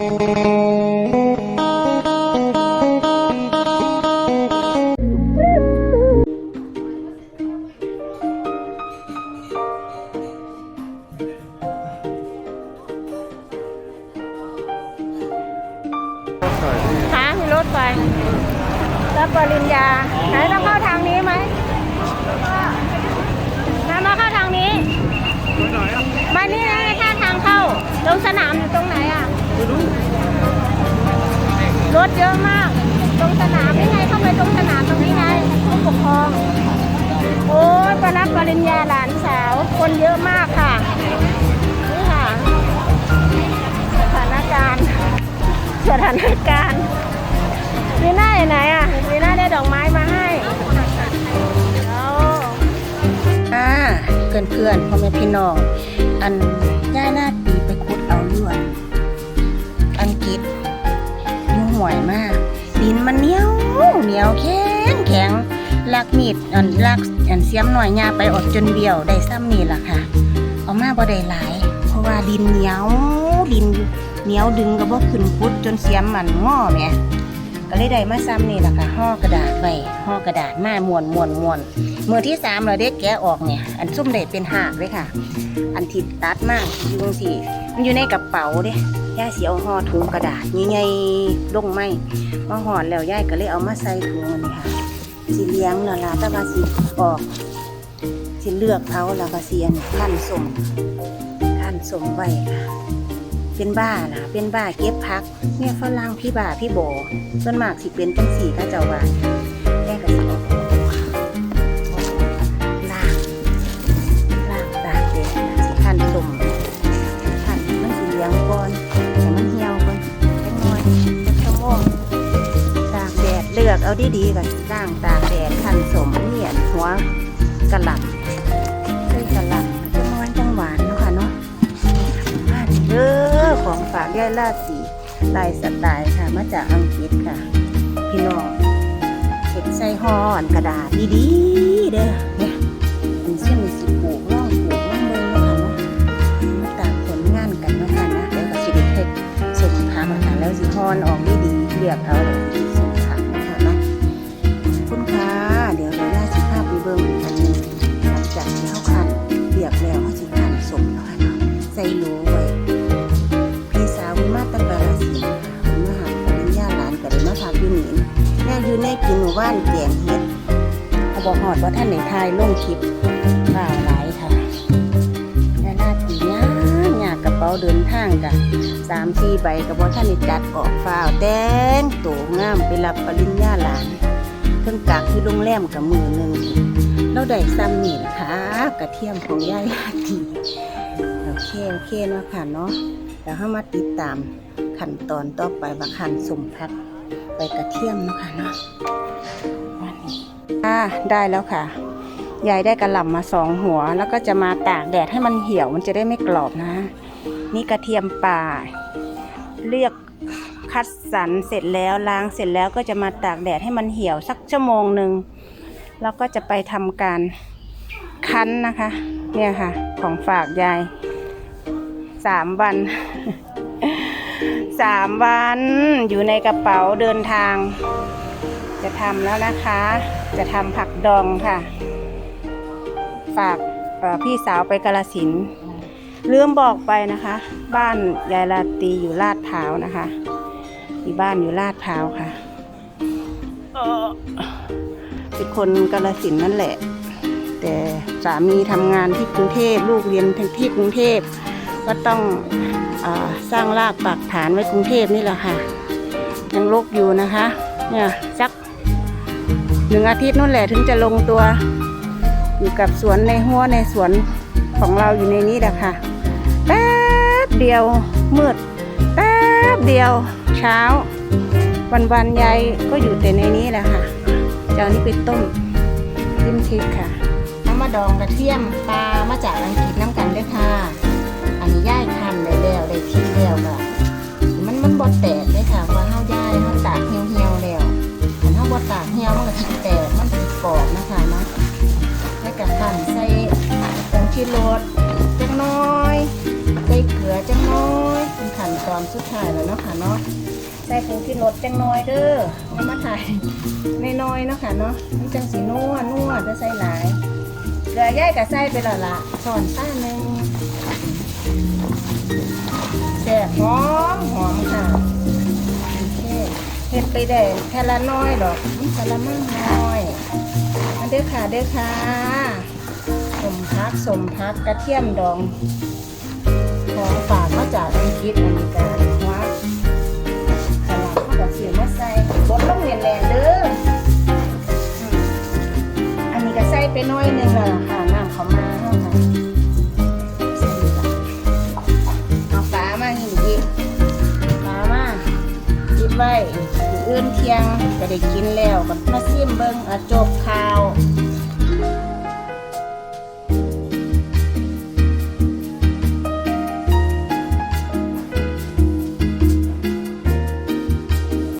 หามีรถไปรับปริญญาไหนต้องเข้าทางนี้ไหม ปรับปริญญาหลานสาว คนเยอะมากค่ะ นี่ค่ะ สถานการณ์ สถานการณ์วีน่าอยู่ไหนอะวีน่าได้ดอกไม้มาให้แล้อ่าเพื่อนเพื่อนพ่อแม่พี่น้อง อันย่าหน้าตีไปคุดเอาอยู่อนอังกฤษยู่ห่วยมากดินมันเหนียวเหนียวแข็งแข็งลักมีดอันลัก อันเสียมหน่อยยาไปอดจนเบี้ยวได้ซ้ำนี่ล่ะค่ะเอามาบ่ได้หลาย เพราะว่าดินเหนียวดินเหนียวดึงก็บ่ขึ้นคุดจนเสียมมันงอแหมก็เลยได้มาซ้ำนี่ล่ะค่ะห่อกระดาษไว้ห่อกระดาษมาม้วนม้วนม้วนมือที่สามเราได้แกะออกเนี่ย อันซุ่มได้เป็นหากเลยค่ะ อันที่ตัดมากยูงสี่มันอยู่ในกระเป๋าเด้ย่าสีเอาห่อถุงกระดาษใหญ่ๆลงไม่มาห่อแล้วย่ายก็เลยเอามาใส่ถุงนนี้ค่ะ สีเลี้ยงและล่ะแต่วาสีออกสีเลือกเอาแล้วก็เสียนขั้นสมขั้นสมไว้ค่ะเป็นบ้านะเป็นบ้าเก็บพักเนี่ยฝรั่งพี่บ่าพี่โบส่วนมากสิเป็นจังสี่ก็เจ้าว่า กเอาดีๆก่อนล่างตากแดดขันสมเหนียนหัวกระหล่ำด้วยกระหล่ำจังน้อยจังหวานเนาะค่ะเนาะมาเด้อของฝากย่ายล่าสีลายสไตล์ค่ะ มาจากอังกฤษค่ะ พี่น้องเก็บใส่ห่อนกระดาษดีๆเด้อเนี่ยอันเช่นสิปลูกล่องปลูกล่องเบิ่งเนาะค่ะเนาะมาตามผลงานกันเนาะค่ะนะเดี๋ยวก็สิได้เฮ็ดส่งผักนะคะแล้วสิห่อนออกดีๆเลือกเอาเลยือกแล้วเฮาสิคันสมเนาะค่ะเนาะใส่โหลไว้พี่สาวุมาตะกาลสินธุ์ค่ะคุณมาหาปริญญาหลานก็ได้มาพักอยู่นี่แม่อยู่ในกินหมู่บ้านแกงเฮ็ดเขาบอกหอดว่าท่านในทายลงคลิปข่าวหลายค่ะแม่นาตียากยากกระเป๋าเดินทางกันสามสี่ใบกับว่าท่านในจัดออกฟ้าวแต่งตัวงามไปรับปริญญาหลานเพิ่องกักที่โรงแรมกับมือหนึ่ง เราได้ซ้ำนี่ค่ะกระเทียมของยายลาตีโอเคโอเคเนาะค่ะเนาะแล้วเรามาติดตามขั้นตอนต่อไปว่าขั้นสมพักไปกระเทียมเนาะค่ะเนาะวันนี้อ่าได้แล้วค่ะยายได้กระหล่ำมาสองหัว แล้วก็จะมาตากแดดให้มันเหี่ยวมันจะได้ไม่กรอบนะ นี่กระเทียมป่า เลือกคัดสรรเสร็จแล้วล้างเสร็จแล้วก็จะมาตากแดดให้มันเหี่ยวสักชั่วโมงหนึ่ง แล้วก็จะไปทำการคั้นนะคะ เนี่ยค่ะ ของฝากยายสามวันสามวันอยู่ในกระเป๋าเดินทาง จะทำแล้วนะคะ จะทำผักดองค่ะ ฝากพี่สาวไปกาลสินธุ์ลืมบอกไปนะคะ บ้านยายลาตีอยู่ลาดพร้าวนะคะที่บ้านอยู่ลาดพร้าวค่ะ เป็นคนกาลสินนั่นแหละ แต่สามีทำงานที่กรุงเทพลูกเรียนที่กรุงเทพก็ต้องอสร้างรากปักฐานไว้กรุงเทพนี่แหละค่ะ ยังลกอยู่นะคะ เนี่ยสักหนึ่งอาทิตย์นู่นแหละถึงจะลงตัว อยู่กับสวนในหัวในสวนของเราอยู่ในนี้แหละค่ะแป๊บเดียวมืดแป๊บเดียวเช้า วันวันยายก็อยู่แต่ในนี้แหละค่ะ จะเอานี้ไปต้มจิ้มพริกค่ะน้ำมาดองกระเทียมปลามาจากอังกฤษน้ำกันเลยค่ะ อันนี้ย่ายคันได้แล้วได้ที่แล้วก็มันมันบดแตกเลยค่ะว่าเฮาย่ายเฮาตากเหี่ยวเหี่ยวแล้วอันเฮาบดตากเหี่ยวมันก็สิแตกมันสิกรอบนะคะเนาะแล้วก็คั่นใส่ผงชีรสจังน้อยใส่เกลือจังน้อยเป็นขั้นขั้นตอนสุดท้ายแล้วเนาะค่ะเนาะ ใส่ผงชูรสจังน้อยเด้อเอามาถ่ายน้อยเนาะค่ะเนาะนี่จังสีนัวนัวจะใส่หลายเกลือย่ายกับใส่ไปล้วล่ะช้อนซ่าหนึ่งแซ่บหอมหอมค่ะโอเคเฮ็ดไปได้แค่ละน้อยดอกมันกะละมังน้อยอันเด้อค่ะเด้อค่ะสมพักสมพักกระเทียมดองของฝากมาจากอังกฤษอเมริก ได้กินแล้วก็มาซิมเบิ่งอจบข่าว